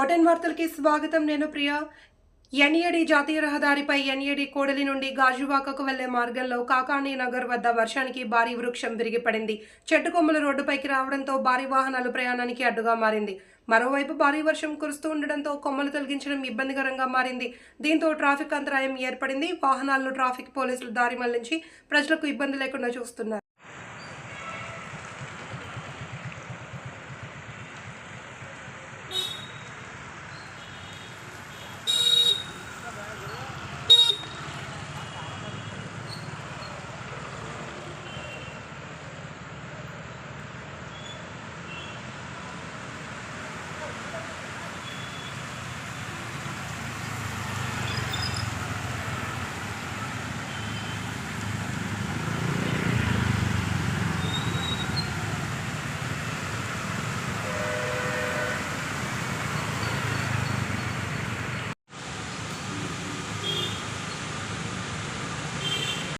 ఓటెన్ వార్తలకి స్వాగతం నేను ప్రియా. ఎన్ఏడి జాతీయ రహదారిపై ఎన్ఏడి కోడలి నుండి గాజువాకకు వెళ్ళే మార్గంలో కాకానీ నగర్ వద్ద వర్షానికి భారీ వృక్షం విరిగిపడింది. చెట్టు కొమ్మలు రోడ్డుపైకి రావడంతో భారీ వాహనాలు ప్రయాణానికి అడ్డుగా మారింది. మరోవైపు భారీ వర్షం కురుస్తూ ఉండడంతో కొమ్మలు తొలగించడం ఇబ్బందికరంగా మారింది. దీంతో ట్రాఫిక్ అంతరాయం ఏర్పడింది. వాహనాలను ట్రాఫిక్ పోలీసులు దారి మళ్ళించి ప్రజలకు ఇబ్బంది లేకుండా చూస్తున్నారు.